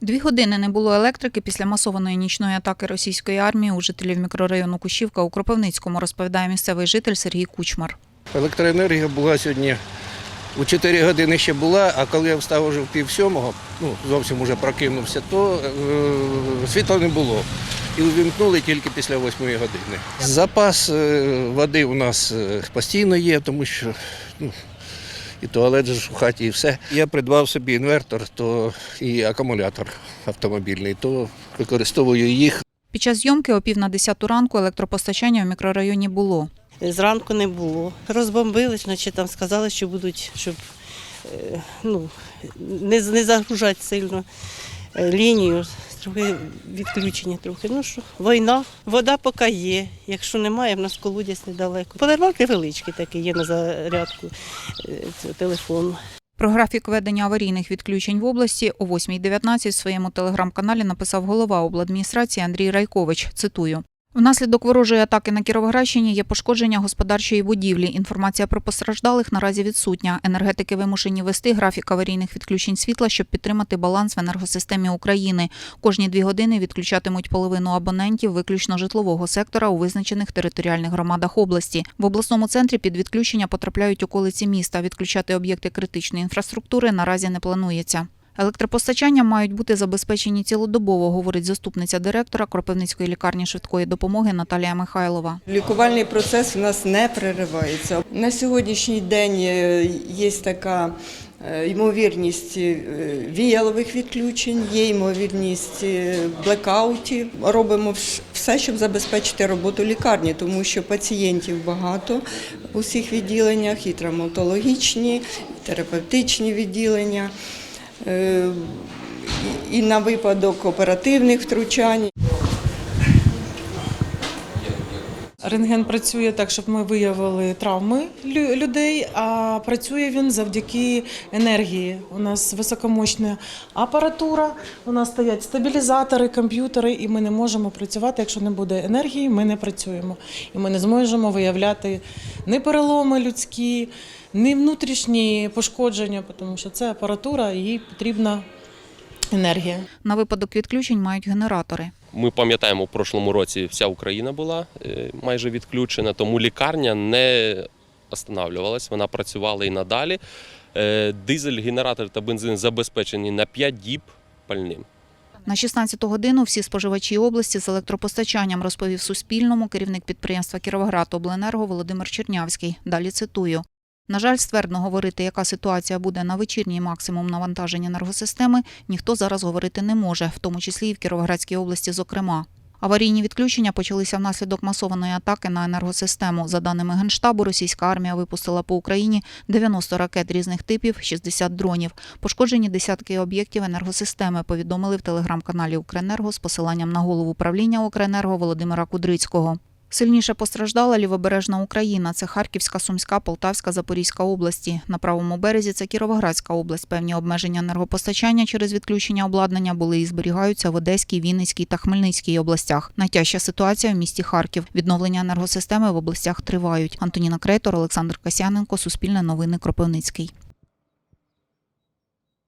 Дві години не було електрики після масованої нічної атаки російської армії у жителів мікрорайону Кущівка у Кропивницькому, розповідає місцевий житель Сергій Кучмар. Електроенергія була сьогодні у 4 години ще була, а коли я встав уже в пів сьомого, ну зовсім уже прокинувся, то е, світла не було. І увімкнули тільки після 8 години. Запас е, води у нас е, постійно є, тому що ну, і туалет ж у хаті, і все. Я придбав собі інвертор то і акумулятор автомобільний, то використовую їх. Під час зйомки о пів на десяту ранку електропостачання в мікрорайоні було. Зранку не було. Розбомбили, значить там сказали, що будуть, щоб е, ну, не, не загружати сильно лінію. Трохи відключення трохи. Ну що, війна, вода поки є. Якщо немає, в нас колодязь недалеко. Повербанк невеличкий такий є на зарядку е, телефону. Про графік ведення аварійних відключень в області о 8.19 в своєму телеграм-каналі написав голова обладміністрації Андрій Райкович. Цитую. Внаслідок ворожої атаки на Кіровоградщині є пошкодження господарчої будівлі. Інформація про постраждалих наразі відсутня. Енергетики вимушені вести графік аварійних відключень світла, щоб підтримати баланс в енергосистемі України. Кожні дві години відключатимуть половину абонентів виключно житлового сектора у визначених територіальних громадах області. В обласному центрі під відключення потрапляють околиці міста. Відключати об'єкти критичної інфраструктури наразі не планується. Електропостачання мають бути забезпечені цілодобово, говорить заступниця директора Кропивницької лікарні швидкої допомоги Наталія Михайлова. Лікувальний процес у нас не переривається. На сьогоднішній день е, є така е, ймовірність е, віялових відключень, є ймовірність блекаутів. Робимо все, щоб забезпечити роботу лікарні, тому що пацієнтів багато у всіх відділеннях, і травматологічні, і терапевтичні відділення. Е, і- І на випадок оперативних втручань. Рентген працює так, щоб ми виявили травми людей, а працює він завдяки енергії. У нас високомощна апаратура, у нас стоять стабілізатори, комп'ютери, і ми не можемо працювати. Якщо не буде енергії, ми не працюємо. І ми не зможемо виявляти ні переломи людські, ні внутрішні пошкодження, тому що це апаратура, їй потрібна енергія. На випадок відключень мають генератори. Ми пам'ятаємо, у прошлому році вся Україна була е, майже відключена, тому лікарня не останавливалась, вона працювала і надалі. Е, Дизель, генератор та бензин забезпечені на 5 діб пальним. На 16 годину всі споживачі області з електропостачанням розповів Суспільному керівник підприємства Кіровоградобленерго Володимир Чернявський. Далі цитую. На жаль, ствердно говорити, яка ситуація буде на вечірній максимум навантаження енергосистеми, ніхто зараз говорити не може, в тому числі і в Кіровоградській області, зокрема. Аварійні відключення почалися внаслідок масованої атаки на енергосистему. За даними Генштабу, російська армія випустила по Україні 90 ракет різних типів, 60 дронів. Пошкоджені десятки об'єктів енергосистеми, повідомили в телеграм-каналі Укренерго з посиланням на голову управління Укренерго Володимира Кудрицького. Сильніше постраждала лівобережна Україна. Це Харківська, Сумська, Полтавська, Запорізька області. На правому березі це Кіровоградська область. Певні обмеження енергопостачання через відключення обладнання були і зберігаються в Одеській, Вінницькій та Хмельницькій областях. Найтяжча ситуація в місті Харків. Відновлення енергосистеми в областях тривають. Антоніна Крейтор, Олександр Касяненко, Суспільне новини Кропивницький.